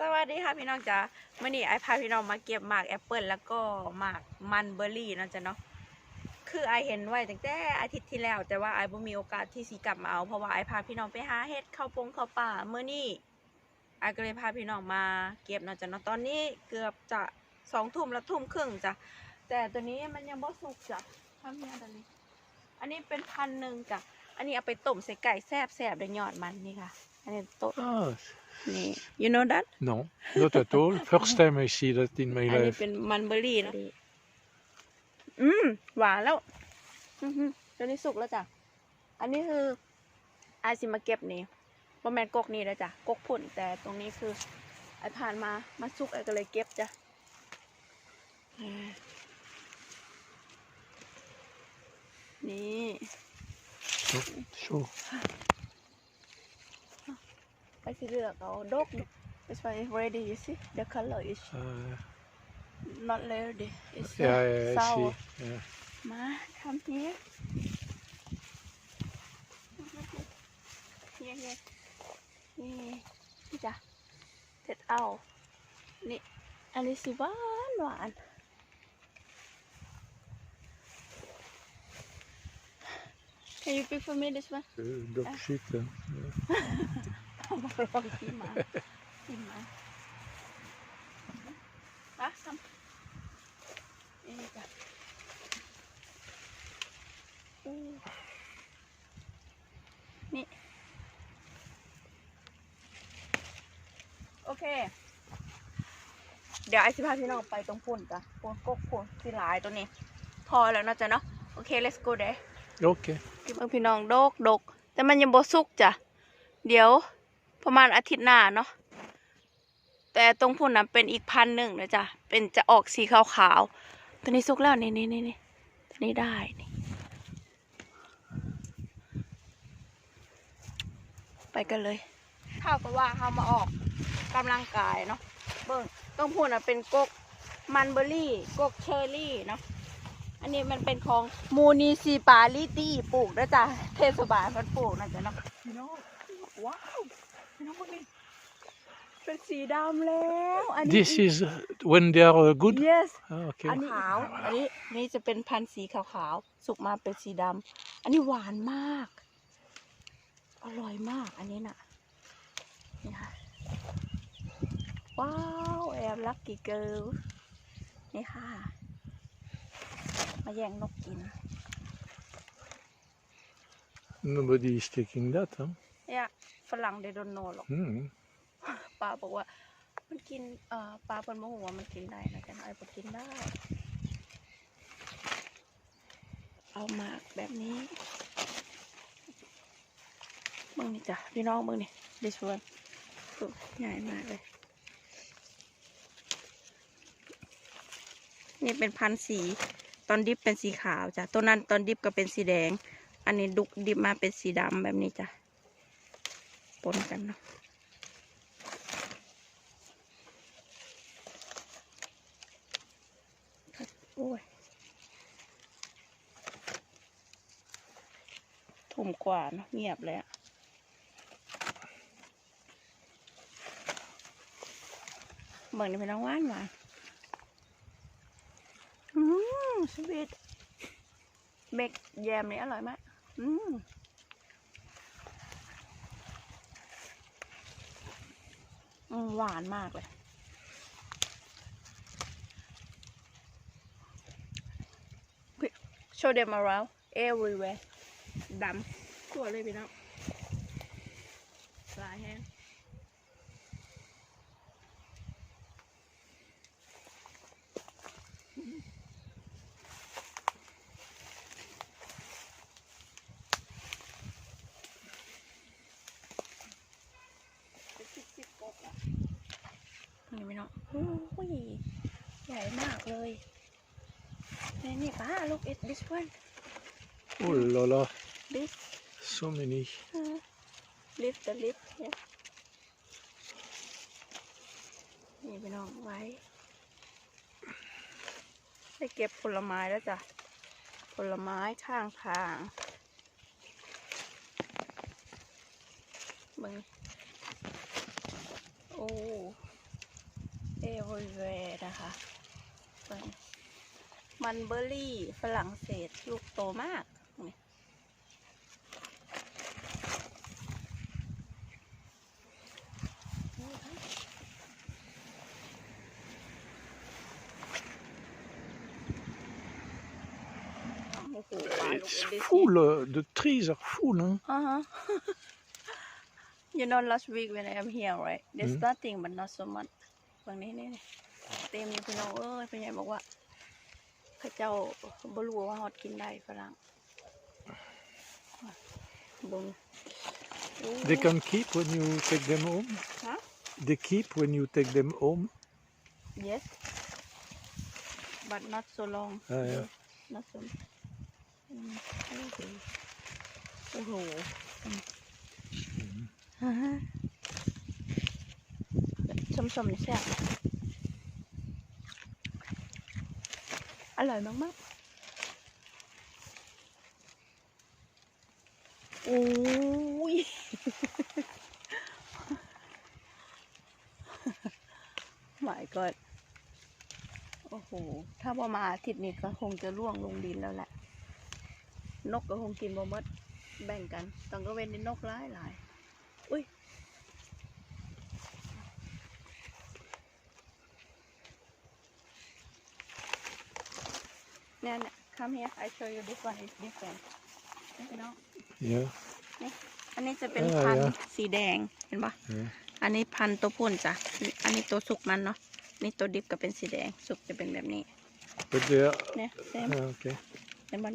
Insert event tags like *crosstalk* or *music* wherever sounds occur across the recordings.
สวัสดีค่ะพี่น้องจ๋าเมื่อนี้ไอพาพี่น้องมาเก็บหมากแอปเปิลแล้วก็หมากมันเบอร์รี่นะจ๊ะเนาะคือไอเห็นไว้ตั้งแต่อาทิตย์ที่แล้ว แต่ว่าไอบ่มีโอกาสที่สิกลับมาเอาเพราะว่าไอพาพี่น้องไปหาเห็ดเข้าปงเข้าป่าเมื่อนี้ไอก็เลยพาพี่น้องมาเก็บนะจ๊ะเนาะตอนนี้เกือบจะสองทุ่มแล้วทุ่มครึ่งจ้ะแต่ตัวนี้มันยังบ่สุกจ้ะทำยังไงอันนี้อันนี้เป็นพันหนึ่งจ้ะอันนี้เอาไปต้มใส่ไก่แซ่บแซ่บๆเลยยอดมันนี่ค่ะ อันนี้ต้ม Ah, นี่ you know that no, not at all. First time I see that in my อันนี้ life. เป็นมันเบอร์รี่นะอืม หวานแล้ว อือหือตัวนี้สุกแล้วจ้ะ อันนี้คือไอซิมาเก็บนี่ประมาณกกนี่แล้วจ้ะ กกผุ่นแต่ตรงนี้คือ ไอผ่านมา มาสุกไอก็เลยเก็บจ้ะอ่านี่ Oh, Show. ไปสิเลือกเอาดก This one is ready you see the color is Uh, not ready it's uh, yeah, yeah, I sour see. Yeah. มาทำเนี้ยเนี้ยเนี้ยนี่นี่จ้ะเสร็จเอานี่อันนี้สิหวานหวาน Can you pick for me this one? Uh, dog shit. huh? เอามาลองกินมากินมาอะทำนี่จ้ะอู้นี่ โอเค เดี๋ยวไอซิพาพี่น้องไปตรงพุ่นจ้ะพุ่นกกพุ่นที่หลายตัวนี้ พอแล้วนะจ๊ะเนาะ โอเค let's go there Okay. เบิ่งพี่น้องโดกดก แต่มันยังบ่สุกจ้ะ เดี๋ยว ประมาณอาทิตย์หน้าเนาะแต่ตรงพุ่นน่ะเป็นอีกพันหนึ่งนะจ๊ะเป็นจะออกสีขาวๆตัวนี้สุกแล้วนี่นี่นี่นี่ตัวนี้ได้นี่ไปกันเลยเท่ากับว่าเรามาออกกำลังกายเนาะเบิ่งตรงพุ่นน่ะเป็นกกมันเบอร์รี่กกเชอร์รี่เนาะอันนี้มันเป็นของมูนิซิปาลิตี้ปลูกนะจ๊ะเทศบาลมันปลูกนะจ๊ะเนาะพี่น้องว้าวพี่น้องพวกนี้ เป็นสีดำแล้ว อันนี้ This is uh, when they are uh, good. yes Ah, okay. อันนี้ขาวอันนี้อันนี้จะเป็นพันธุ์สีขาวๆสุกมาเป็นสีดำอันนี้หวานมาก อร่อยมากอันนี้น่ะนี่ค่ะว้าวแอบลักกี้เกิลนี่ค่ะ มาแย่งนกกิน Nobody is taking that, huh? เนี่ย ฝรั่งเดโดนโนหรอก Hmm. ป้าบอกว่า มันกินเอ่อปลาเป็นมะหัวามันกินได้นะแต่ไอ้บอกกินได้ เอาหมากแบบนี้ มึงนี่จ้ะพี่น้องมึงนี่ดิชวนใหญ่มากเลย นี่เป็นพันธุ์สี ตอนดิบเป็นสีขาวจ้ะตัวนั้นตอนดิบก็เป็นสีแดง อันนี้ดุกดิบมาเป็นสีดำแบบนี้จ้ะ ปนกันเนาะโอ้ยถุ่มกว่าเนอะเงียบเลยอะเบิ่งนี่เป็นน้องวานหวานอืมสวีทเบกแยมนี่อร่อยมาก อืมอืม หวานมากเลย show them around everywhere ดำทั่วเลยพี่น้องหลายแห้งเป็นสิบๆกกอะนี่พี่น้องโอ้ยใหญ่มากเลยนี่นี่ป้า look at this one Oh la la, this so many. uh, lift the lip yeah นี่พี่น้องไว้ได้เก็บผลไม้แล้วจ้ะ ผลไม้ข้างทางเบิ่งโอ้ everywhere นะคะเบิ่ง มันเบอร์รี่ฝรั่งเศสลูกโตมากนี่โอ้โหปลาลูก It's เอลิซี full. uh, The trees are full. Huh? Uh-huh. you know last week when I am here right there's Hmm. nothing but not so much บางนี้นี่นี่เต็มอยู่พี่น้องเอ้ยพี่ใหญ่บอกว่าเข้าเจ้าบ่รู้ว่าฮอดกินได้ฝรั่งเบง They can keep when you take them home. Huh? They keep when you take them home. yes but not so long Ah, yeah. not so อืมโอ้โหอืมอ่าฮะชมๆนี่แซ่บ อร่อยมากๆโอ้ยหมายก็โอ้โห ถ้าพอมาอาทิตย์นี้ก็คงจะร่วงลงดินแล้วแหละ นกก็คงกินบ่หมดแบ่งกันต้องก็เว้นในนกหลายหลายอุ้ย เนี่ยเนี่ย come here I show you this one is different พี่น้อง Yeah. อันนี้จะเป็นเออพันเดี๋ธุ์ยว สีแดงเห็นปะ Yeah. อันนี้พันธุ์ตัวพ่นจ้ะอันนี้ตัวสุกมันเนาะนี่ตัวดิบก็เป็นสีแดงสุกจะเป็นแบบนี้ But they are. เนี่ยเต็ม ah, okay. เห็นมัน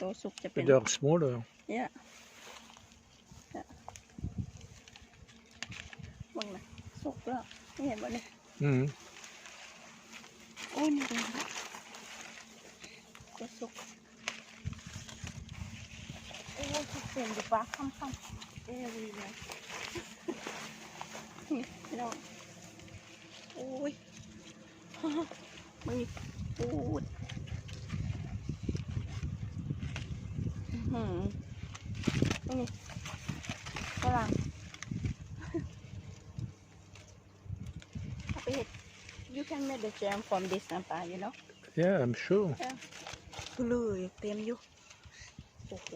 ตัวสุกจะเป็น But they are smaller. เนี่ยเนี่ยมึงนะสุกแล้วไม่เห็นบ่เนี่ย Mm. โอ้ยนี่ดูนะ ตัวสุกโอ้ยสุกเต็มดีปะค่ำๆเอ้ยวีเลยนี่พี่น้องโอ้ยมึงปูดอื้อหือนี่ฝรั่งเอาไปเห็ด you can make the jam from this น้ำปลา you know Yeah, I'm sure. เลยเต็มอยู่ โอ้โห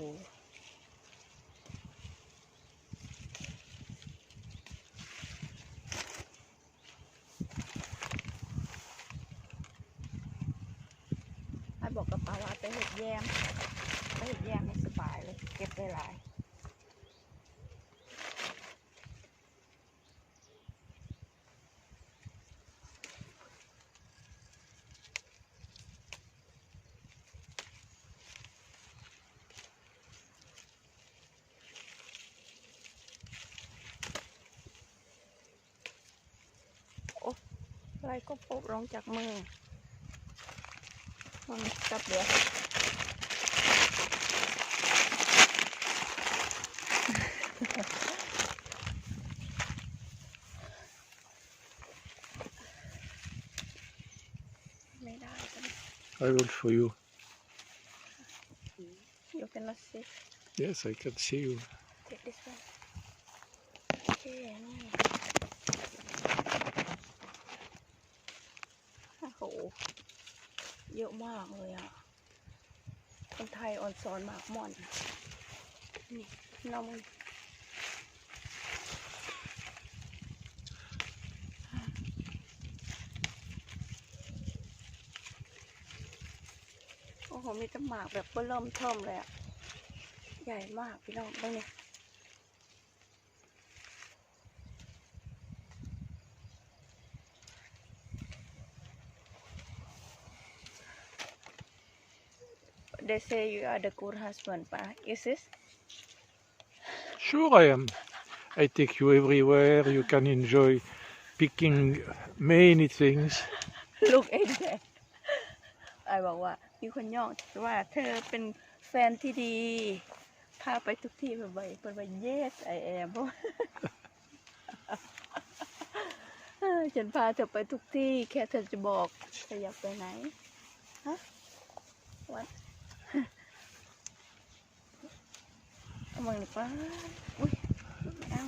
ไอ้บอกกับป้าว่าไปเห็ดแยมไปเห็ดแยมนี่สบายเลย เก็บได้หลาย อะไรก็ปกลงจากมือมันจับเดี๋ยวไม่ได้กัน I will for you. อยู่เป็นละสิ Yes, I can see you. take this one โอเคนี่ โห เยอะมากเลยอะ คนไทยอ่อนสอนมากม่อน นี่น้องโอ้โห มีแต่หมากแบบเบิ่มเทิมเลยอะ ใหญ่มากพี่น้องเบ้างเนี่ They say you are the good husband, pa. Is this? Sure, I am. I take you everywhere. You can enjoy picking many things. Look at that ไอบอกว่ามีคนย่องว่าเธอเป็นแฟนที่ดี พาไปทุกที่ไปไปเป็นว่า yes I am เพราะว่าเออฉันพาเธอไปทุกที่ แค่เธอจะบอกเธออยากไปไหน ฮะวัด เอา มึงหรือเปล่าอุ้ยไม่เอา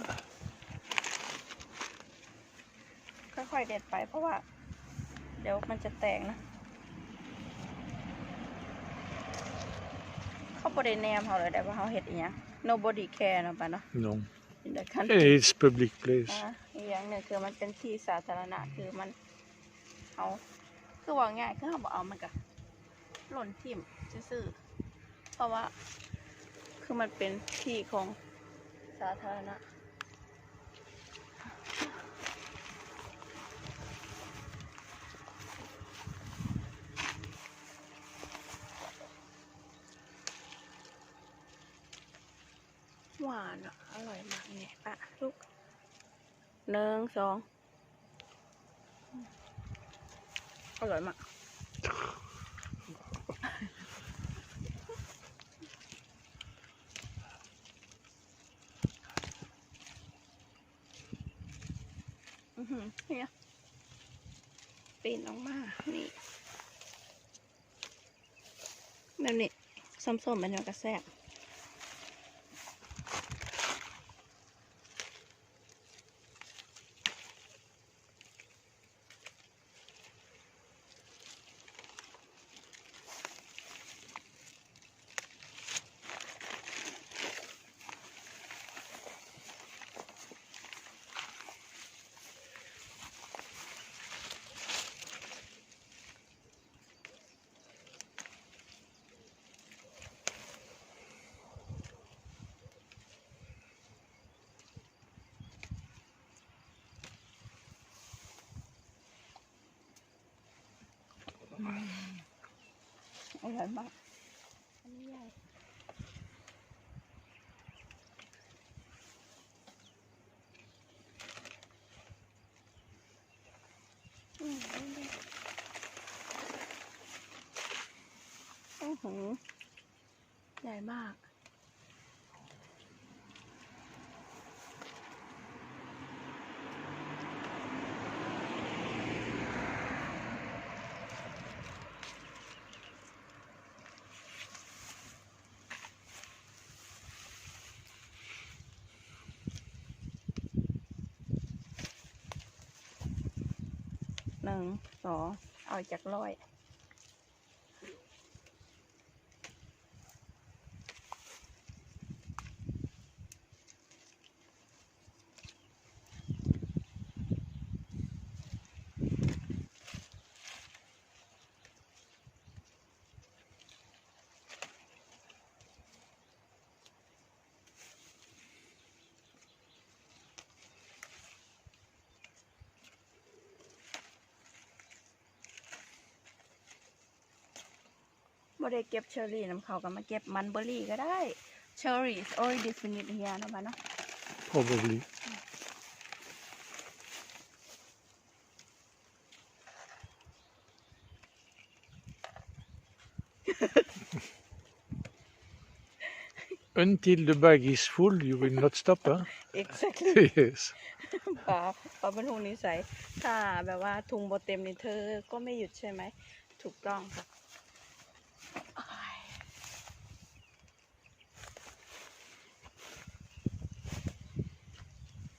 ค่อยๆเด็ดไปเพราะว่า เดี๋ยวมันจะแตกนะ เขาบริแนมเขาเลยได้ว่าเขาเห็ดอีหยัง nobody care เนาะปะเนาะ Non. in the country And it's public place. อะอีกอย่างหนึ่งคือมันเป็นที่สาธารณะคือมันเขาคือว่าง่ายคือเขาบอกเอามันกะหล่นทิ่มซื่อๆเพราะว่า คือมันเป็นที่ของสาธารณะหวานอะ อร่อยมากเนี่ยปะลูกหนึ่งสองอร่อยมาก อือหือ เนี่ยปีนออกมา นี่แบบนี้ส้มๆมันกระแซบ อร่อยมากอันนี้ใหญ่อืมอือหือใหญ่มาก นึ่งสองเอาจากร้อย บ่ได้เก็บเชอร์รี่น้ำเขาก็มาเก็บมันเบอร์รี่ก็ได้เชอร์รี่ is already finished here เนาะบ้านเนาะ Probably. Until the bag is full, you will not stop, huh? exactly yes. ป่าป่าเป็นหูนิสัยถ้าแบบว่าทุงโบเต็มนี่เธอก็ไม่หยุดใช่ไหมถูกต้องค่ะอ้าย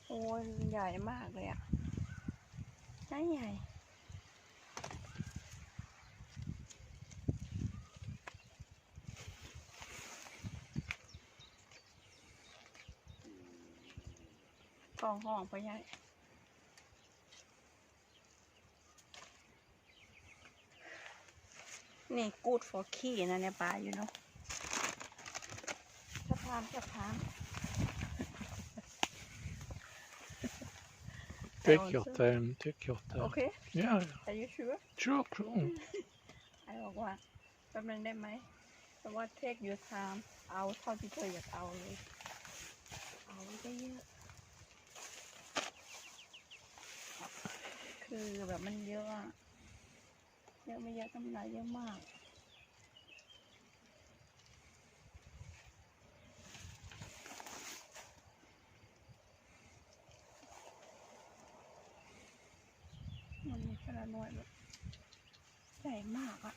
โอ้ ยใหญ่มากเลยอะใหญ่ใหญ่กองห้องไปใหญ่นี่ good for key นะเนี่ยปลาอยู่เนาะจะพามจะพาม Take your time, take your โอ time. เค Yeah, are you sure sure, sure. ไอ้บอกว่าแป๊บนึงได้ไหมแต่ว่า take your time เอาเท่าที่เธออยากเอาเลย เอาได้เยอะคือแบบมันเยอะอะเยอะไม่เยอะกำไรเยอะมาก มันมีขนาดน้อยแบบใหญ่มากอะ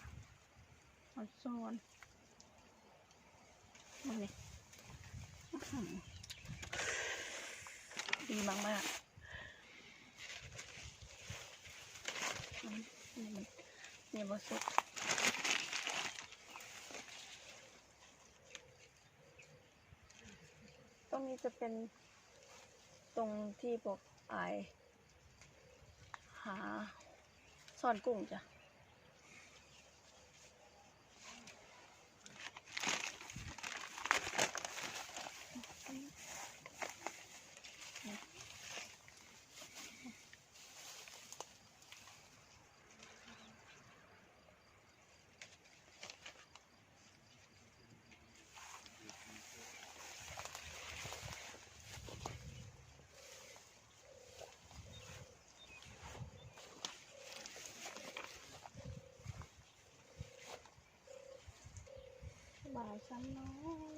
ออนโซนมันนี่ดีมากมากนี่มันนี่บสุกตรงนี้จะเป็นตรงที่พวกอายหา ซ่อนกุ้งจ้ะ บ่ายซ้ำน้อย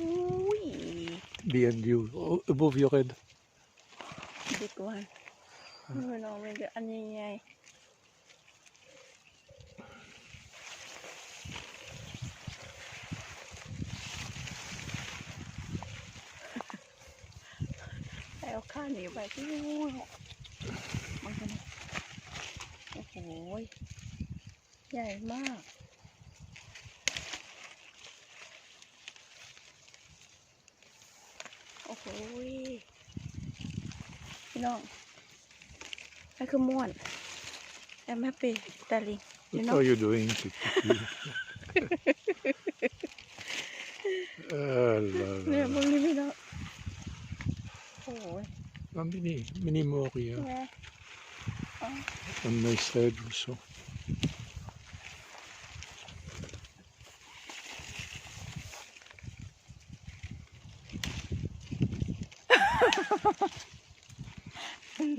อุ้ย Behind you, o- above your head. ดีกว่าไม่น้องเป็นเดี๋ยวอันนี้ไงเอาข้า หนีไปที่นู่นมันกันโอ้โห ใหญ่มาก โอ้โหพี่น้องนั่นคือม่วน I'm happy darling you What are you doing? Kiki? Ah, là, เนี่ยมึงนี่พี่น้องโอ้ย là. Ah, many, many more here แม่ on my side also.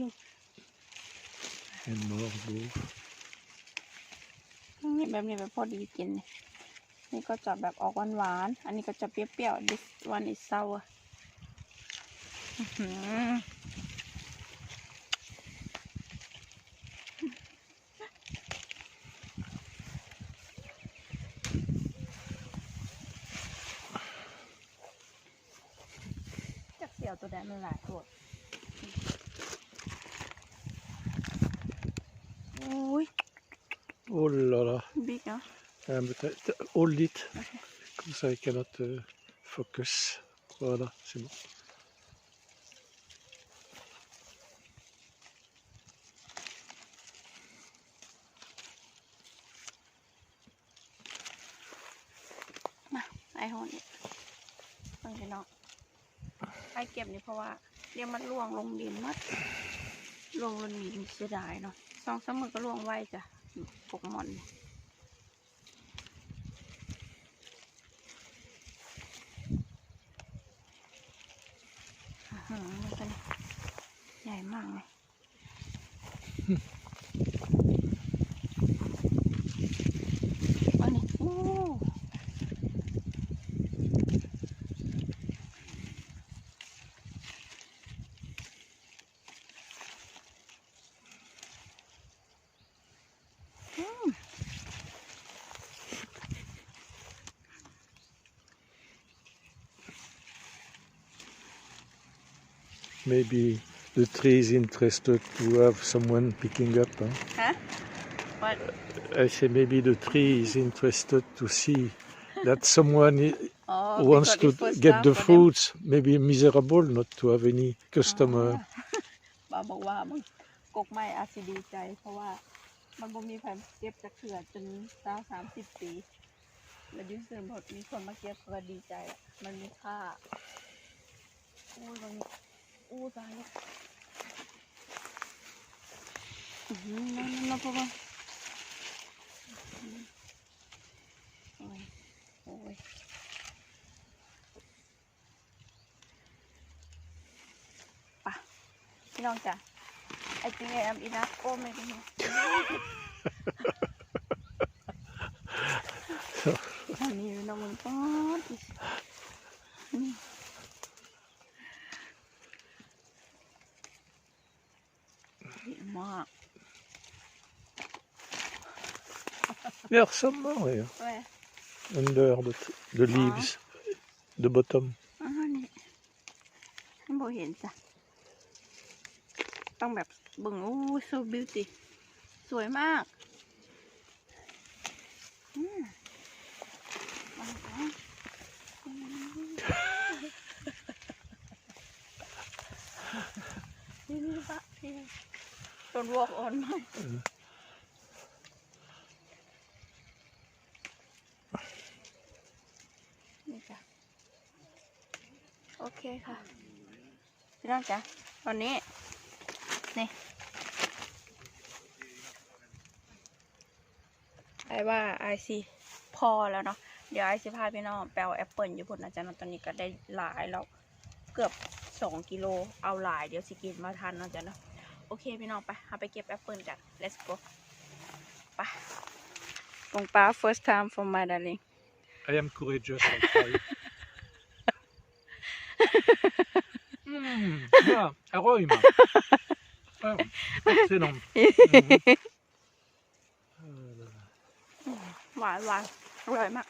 ลูก And more above. นี่แบบนี้แบบพอดีกินเนี่ยนี่ก็จะแบบออกหวานๆ อันนี้ก็จะเปรี้ยวๆ this one is sour อื้อหือ จักเสี่ยวตัวแดงมันหลายตัวอุ้ย Oh là là. บิ๊กเนาะ Ah, but I- t- hold it. Comme ça, I cannot uh, focus. Voilà, c'est bon. ไอหอนนี่ฟังพี่น้องไอเก็บนี่เพราะว่าเดี๋ยวมันล่วงลงดินมัดล่วงลงดินเสียดายเนาะสองสามมือก็ล่วงไวจ้ะปกหมอนนี่อื้ Maybe the tree is interested to have someone picking up. Huh? ฮะว่า I say maybe the tree is interested to see that someone i- อ๋อ wants to because it was get stuff the for them. fruits. Maybe miserable not to have any customer. บาบอกว่ามึงกกไม้อาจสิดีใจ เพราะว่ามันบ่มีใครเก็บจากเขื่อจนสาวสามสิบปี แล้วอยุ่งสื่อหมดมีคนมาเก็บก็ดีใจอะมันมีค่าอู้ยมัน *laughs* อู้ตายแล้วอื้อหือนั่นนั่นนั่นเพราะว่าอื้อหือโอ้ยโอ้ยไปะพี่น้องจ้ะ I think I am enough. Oh, maybe not. อันนี้น้องมันป๊อดนี่ เยอะมาก There's some more here แม่ under the, t- the leaves, the bottom. อ่านี่ไม่พอเห็นจ้ะต้องแบบเบิ่งโอ้ so beauty สวยมากอืมเอา ไปนี่นี่ปะพี่ Don't walk on my นี่จ้ะโอเคค่ะ พี่น้องจ๊ะตอนนี้ นี่ไอว่าไอซีพอแล้วเนาะเดี๋ยวไอซีพาพี่น้องแปลแอปเปิลอยู่พุ่นนะจ๊ะตอนนี้ก็ได้หลายแล้ว เกือบสองกิโลเอาหลายเดี๋ยวสิกินมาทันเนาะจ๊ะเนาะ โอเคพี่น้องไปหาไปเก็บแอปเปิลกัน let's go ไปลงปลา first time for my darling I am courageous. I'll try. mm, ja, aroma. Ah, excellent. Mhm. หวานหวานอร่อยมาก